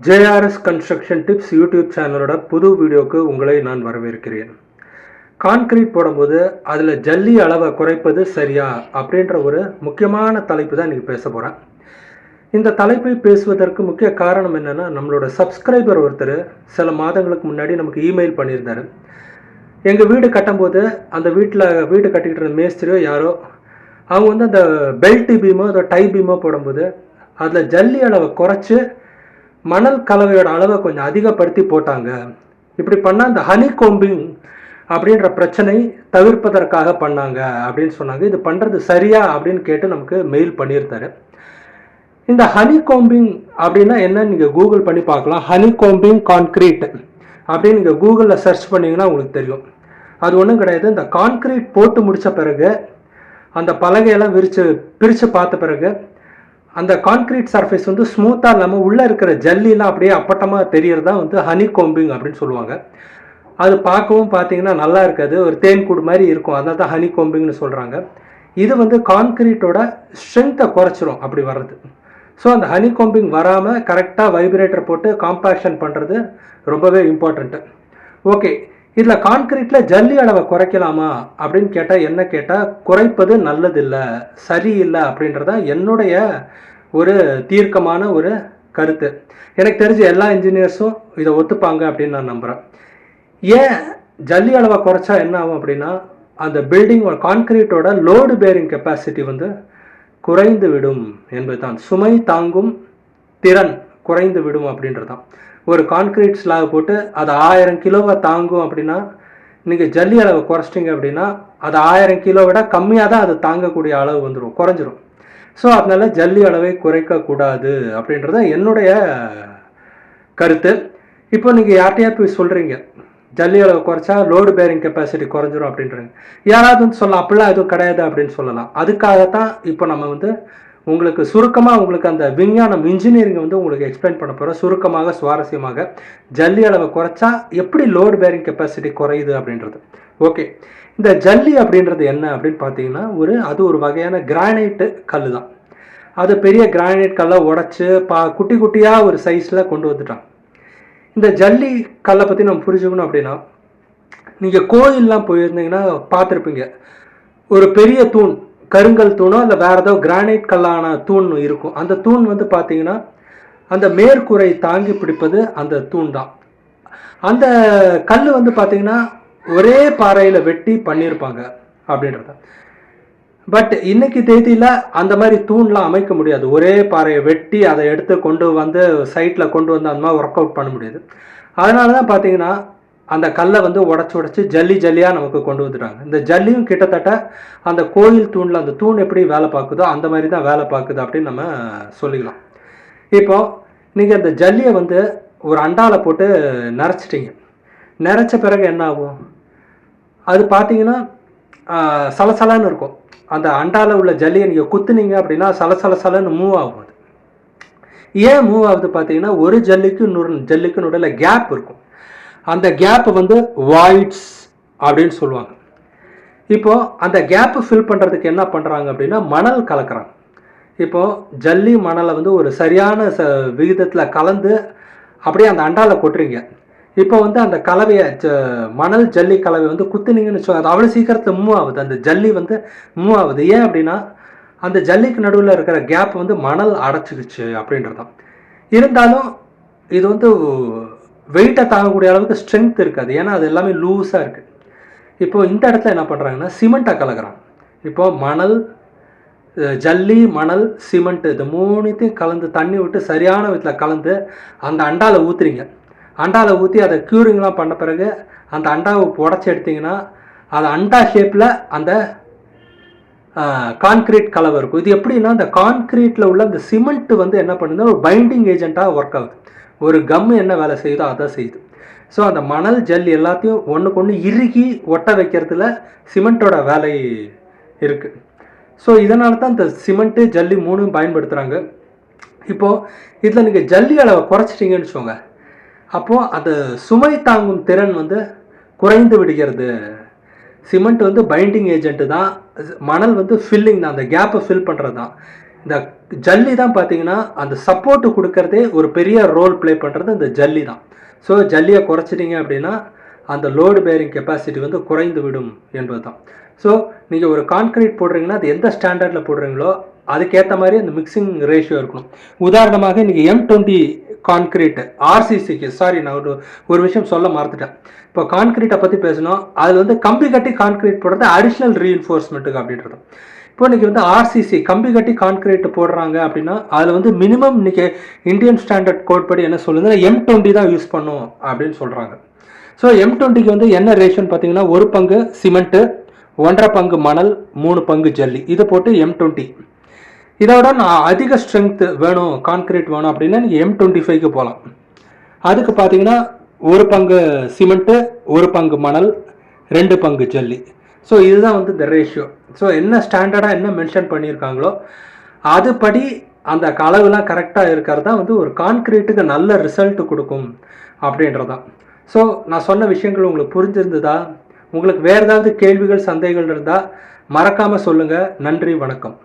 JRS construction tips YouTube சேனலோட புது வீடியோக்கு உங்களை நான் வரவேற்கிறேன். கான்கிரீட் போடும்போது அதில் ஜல்லி அளவை குறைப்பது சரியா அப்படின்ற ஒரு முக்கியமான தலைப்பு தான் இன்றைக்கி பேச போகிறேன் இந்த தலைப்பை பேசுவதற்கு முக்கிய காரணம் என்னென்னா நம்மளோட சப்ஸ்கிரைபர் ஒருத்தர் சில மாதங்களுக்கு முன்னாடி நமக்கு இமெயில் பண்ணியிருந்தாரு. எங்கள் வீடு கட்டும்போது அந்த வீட்டில் வீடு கட்டிக்கிட்டு இருந்த மேஸ்திரியோ யாரோ அவங்க வந்து அந்த பெல்ட் பீமோ அதோ டை பீமோ போடும்போது அதில் ஜல்லி அளவை குறைச்சி மணல் கலவையோட அளவை கொஞ்சம் அதிகப்படுத்தி போட்டாங்க. இப்படி பண்ணால் அந்த ஹனி கோம்பிங் அப்படின்ற பிரச்சனை தவிர்ப்பதற்காக பண்ணாங்க அப்படின்னு சொன்னாங்க. இது பண்ணுறது சரியா அப்படின்னு கேட்டு நமக்கு மெயில் பண்ணியிருந்தாரு. இந்த ஹனி கோம்பிங் அப்படின்னா என்ன நீங்கள் கூகுள் பண்ணி பார்க்கலாம். ஹனி கோம்பிங் கான்க்ரீட் அப்படின்னு நீங்கள் கூகுளில் சர்ச் பண்ணிங்கன்னா உங்களுக்கு தெரியும். அது ஒன்றும் கிடையாது. இந்த கான்க்ரீட் போட்டு முடித்த பிறகு அந்த பலகையெல்லாம் விரித்து பிரித்து பார்த்த பிறகு அந்த கான்க்ரீட் சர்ஃபேஸ் வந்து ஸ்மூத்தாக இல்லாமல் உள்ளே இருக்கிற ஜல்லிலாம் அப்படியே அப்பட்டமாக தெரியறது தான் வந்து ஹனி கோம்பிங் அப்படின்னு சொல்லுவாங்க. அது பார்க்கவும் பார்த்தீங்கன்னா நல்லா இருக்காது. ஒரு தேன் கூடு மாதிரி இருக்கும். அதனால தான் ஹனி கோம்பிங்னு சொல்கிறாங்க இது வந்து கான்க்ரீட்டோட ஸ்ட்ரென்த்தை குறைச்சிரும் அப்படி வர்றது. ஸோ அந்த ஹனி கோம்பிங் வராமல் கரெக்டாக வைப்ரேட்டர் போட்டு காம்பாக்ஷன் பண்ணுறது ரொம்பவே இம்பார்ட்டண்ட்டு ஓகே இதில் கான்கிரீட்டில் ஜல்லி அளவை குறைக்கலாமா அப்படின்னு கேட்டால் என்ன கேட்டால் குறைப்பது நல்லதில்லை சரியில்லை அப்படின்றத என்னுடைய ஒரு தீர்க்கமான ஒரு கருத்து. எனக்கு தெரிஞ்ச எல்லா இன்ஜினியர்ஸும் இதை ஒத்துப்பாங்க அப்படின்னு நான் நம்புகிறேன் ஏன் ஜல்லி அளவை குறைச்சா என்ன ஆகும் அப்படின்னா அந்த பில்டிங் கான்கிரீட்டோட லோடு பேரிங் கெப்பாசிட்டி வந்து குறைந்து விடும் என்பதுதான். சுமை தாங்கும் திறன். குறைந்து விடும் அப்படின்றது தான் ஒரு கான்கிரீட் ஸ்லாப் போட்டு அது ஆயிரம் கிலோவை தாங்கும் அப்படின்னா நீங்கள் ஜல்லி அளவை குறைச்சிட்டிங்க அப்படின்னா அது ஆயிரம் கிலோ விட கம்மியாக தான் அது தாங்கக்கூடிய அளவு வந்துடும் குறைஞ்சிரும். ஸோ அதனால ஜல்லி அளவை குறைக்கக்கூடாது அப்படின்றத என்னுடைய கருத்து. இப்போ நீங்கள் யார்கிட்டயா போய் சொல்கிறீங்க ஜல்லி அளவு குறைச்சா லோடு பேரிங் கெப்பாசிட்டி குறைஞ்சிரும் அப்படின்றாங்க. யாராவது வந்து சொல்லலாம் அப்படிலாம் எதுவும் கிடையாது அப்படின்னு சொல்லலாம். அதுக்காக தான் இப்போ நம்ம வந்து உங்களுக்கு சுருக்கமாக உங்களுக்கு அந்த விஞ்ஞானம் இன்ஜினியரிங் வந்து உங்களுக்கு எக்ஸ்பிளைன் பண்ண போகிறோம் சுருக்கமாக சுவாரஸ்யமாக. ஜல்லி அளவை குறைச்சா எப்படி லோடு பேரிங் கெப்பாசிட்டி குறையுது அப்படின்றது. ஓகே இந்த ஜல்லி அப்படின்றது என்ன அப்படின்னு பார்த்தீங்கன்னா ஒரு அது ஒரு வகையான கிரானைட்டு கல் தான். அது பெரிய கிரானைட் கல்லை உடச்சி பா குட்டி குட்டியாக ஒரு சைஸில் கொண்டு வந்துட்டான். இந்த ஜல்லி கல்லை பற்றி நம்ம புரிஞ்சுக்கணும் அப்படின்னா நீங்கள் கோயிலெலாம் போயிருந்தீங்கன்னா பார்த்துருப்பீங்க. ஒரு பெரிய தூண் கருங்கல் தூணோ இல்லை வேறு ஏதோ கிரானைட் கல்லான தூண் இருக்கும். அந்த தூண் வந்து பார்த்தீங்கன்னா அந்த மேற்கூரை தாங்கி பிடிப்பது அந்த தூண் தான். அந்த கல் வந்து பார்த்தீங்கன்னா ஒரே பாறையில் வெட்டி பண்ணியிருப்பாங்க அப்படின்றத. பட் இன்னைக்கு தேதியில் அந்த மாதிரி தூண்லாம் அமைக்க முடியாது. ஒரே பாறையை வெட்டி அதை எடுத்து கொண்டு வந்து சைட்டில் கொண்டு வந்து அந்த மாதிரி ஒர்க் அவுட் பண்ண முடியாது. அதனால தான் பார்த்தீங்கன்னா அந்த கல்லை வந்து உடச்சி உடச்சி ஜல்லி ஜல்லியாக நமக்கு கொண்டு வந்துட்டாங்க இந்த ஜல்லியும் கிட்டத்தட்ட அந்த கோயில் தூணில் அந்த தூண் எப்படி வேலை பார்க்குதோ அந்த மாதிரி தான் வேலை பார்க்குது அப்படின்னு நம்ம சொல்லிக்கலாம். இப்போ நீங்கள் அந்த ஜல்லியை வந்து ஒரு அண்டாவில் போட்டு நிறச்சிட்டிங்க நிறச்ச பிறகு என்ன ஆகும்? அது பார்த்தீங்கன்னா சலசலன்னு இருக்கும். அந்த அண்டாவில் உள்ள ஜல்லியை நீங்கள் குத்துனீங்க அப்படின்னா சலசலசலன்னு மூவ் ஆகும் அது. ஏன் மூவ் ஆகுது பார்த்தீங்கன்னா ஒரு ஜல்லிக்கு இன்னொரு ஜல்லிக்கு நடுவில் கேப் இருக்கும். அந்த கேப்பை வந்து வாய்ட்ஸ் அப்படின்னு சொல்லுவாங்க. இப்போது அந்த கேப்பை ஃபில் பண்ணுறதுக்கு என்ன பண்ணுறாங்க அப்படின்னா மணல் கலக்கிறாங்க. இப்போது ஜல்லி மணலை வந்து ஒரு சரியான ச விகிதத்தில் கலந்து அப்படியே அந்த அண்டாவில் கொட்டுறீங்க. இப்போ வந்து அந்த கலவையை மணல் ஜல்லி கலவை வந்து குத்துனீங்கன்னு வச்சுக்கோங்க அது அவ்வளோ சீக்கிரத்தில் மூவ் ஆகுது. அந்த ஜல்லி வந்து மூவ் ஆகுது. ஏன் அப்படின்னா அந்த ஜல்லிக்கு நடுவில் இருக்கிற கேப் வந்து மணல் அடைச்சிக்கிச்சு அப்படின்றது தான் இருந்தாலும் இது வந்து வெயிட்டை தாங்கக்கூடிய அளவுக்கு ஸ்ட்ரென்த் இருக்காது. ஏன்னா அது எல்லாமே லூஸாக இருக்குது இப்போது இந்த இடத்துல என்ன பண்ணுறாங்கன்னா சிமெண்ட்டை கலக்கிறாங்க இப்போது மணல் ஜல்லி மணல் சிமெண்ட்டு இது மூணுத்தையும் கலந்து தண்ணி விட்டு சரியான விதத்தில் கலந்து அந்த அண்டாவில் ஊற்றுறீங்க அண்டாவில் ஊற்றி அதை க்யூரிங்லாம் பண்ண பிறகு அந்த அண்டாவை உடச்சி எடுத்திங்கன்னா அது அண்டா ஷேப்பில் அந்த கான்க்ரீட் கலவை இருக்கும். இது எப்படின்னா அந்த கான்க்ரீட்டில் உள்ள அந்த சிமெண்ட்டு வந்து என்ன பண்ணுதுன்னா ஒரு பைண்டிங் ஏஜெண்ட்டாக ஒர்க் ஆகுது. ஒரு கம் என்ன வேலை செய்யுதோ அதான் செய்யுது. ஸோ அந்த மணல் ஜல் எல்லாத்தையும் ஒன்றுக்கு ஒன்று இறுகி ஒட்ட வைக்கிறதுல சிமெண்ட்டோட வேலை இருக்குது ஸோ இதனால தான் இந்த சிமெண்ட்டு ஜல்லி மூணும் பயன்படுத்துகிறாங்க இப்போது இதில் நீங்கள் ஜல்லி அளவை குறைச்சிட்டிங்கன்னு வச்சுக்கோங்க. அப்போது அந்த சுமை தாங்கும் திறன் வந்து குறைந்து விடுகிறது. சிமெண்ட் வந்து பைண்டிங் ஏஜென்ட்டு தான். மணல் வந்து ஃபில்லிங் தான். அந்த கேப்பை ஃபில் பண்ணுறது தான் இந்த ஜல்லி தான் பார்த்தீங்கன்னா அந்த சப்போர்ட் கொடுக்கறதே ஒரு பெரிய ரோல் ப்ளே பண்ணுறது இந்த ஜல்லி தான். ஸோ ஜல்லியை குறைச்சிட்டிங்க அப்படின்னா அந்த லோடு பேரிங் கெப்பாசிட்டி வந்து குறைந்து விடும் என்பது தான். ஸோ நீங்கள் ஒரு கான்கிரீட் போடுறீங்கன்னா அது எந்த ஸ்டாண்டர்டில் போடுறீங்களோ அதுக்கேற்ற மாதிரி அந்த மிக்சிங் ரேஷியோ இருக்கணும். உதாரணமாக இன்றைக்கி எம் டுவெண்ட்டி கான்கிரீட் ஆர்சிசிக்கு சாரி நான் ஒரு ஒரு விஷயம் சொல்ல மறந்துட்டேன். இப்போ கான்கிரீட்டை பற்றி பேசணும். அது வந்து கம்பி கட்டி கான்கிரீட் போடுறது அடிஷ்னல் ரீஎன்ஃபோர்ஸ்மெண்ட்டுக்கு அப்படின்றது. இப்போ இன்றைக்கி வந்து ஆர்சிசி கம்பி கட்டி கான்கிரீட் போடுறாங்க அப்படின்னா அதில் வந்து மினிமம் இன்றைக்கி இந்தியன் ஸ்டாண்டர்ட் கோட் படி என்ன சொல்லுதுன்னா எம் டுவெண்ட்டி தான் யூஸ் பண்ணும் அப்படின்னு சொல்கிறாங்க ஸோ எம் டுவெண்ட்டிக்கு வந்து என்ன ரேஷன் பார்த்தீங்கன்னா ஒரு பங்கு சிமெண்ட்டு ஒன்றரை பங்கு மணல் மூணு பங்கு ஜல்லி. இதை போட்டு எம் டுவெண்ட்டி இதோட நான் அதிக ஸ்ட்ரென்த்து வேணும் கான்கிரீட் வேணும் அப்படின்னா நீங்கள் எம் டுவெண்ட்டி ஃபைவ்க்கு போகலாம் அதுக்கு பார்த்தீங்கன்னா ஒரு பங்கு சிமெண்ட்டு ஒரு பங்கு மணல் ரெண்டு பங்கு ஜல்லி. ஸோ இதுதான் வந்து இந்த ரேஷியோ ஸோ என்ன ஸ்டாண்டர்டாக என்ன மென்ஷன் பண்ணியிருக்காங்களோ அதுபடி அந்த அளவுலாம் கரெக்டாக இருக்கிறது தான் வந்து ஒரு கான்க்ரீட்டுக்கு நல்ல ரிசல்ட் கொடுக்கும் அப்படின்றதான் ஸோ நான் சொன்ன விஷயங்கள் உங்களுக்கு புரிஞ்சிருந்ததா? உங்களுக்கு வேறு ஏதாவது கேள்விகள் சந்தேகங்கள் இருந்தால் மறக்காமல் சொல்லுங்கள் நன்றி வணக்கம்.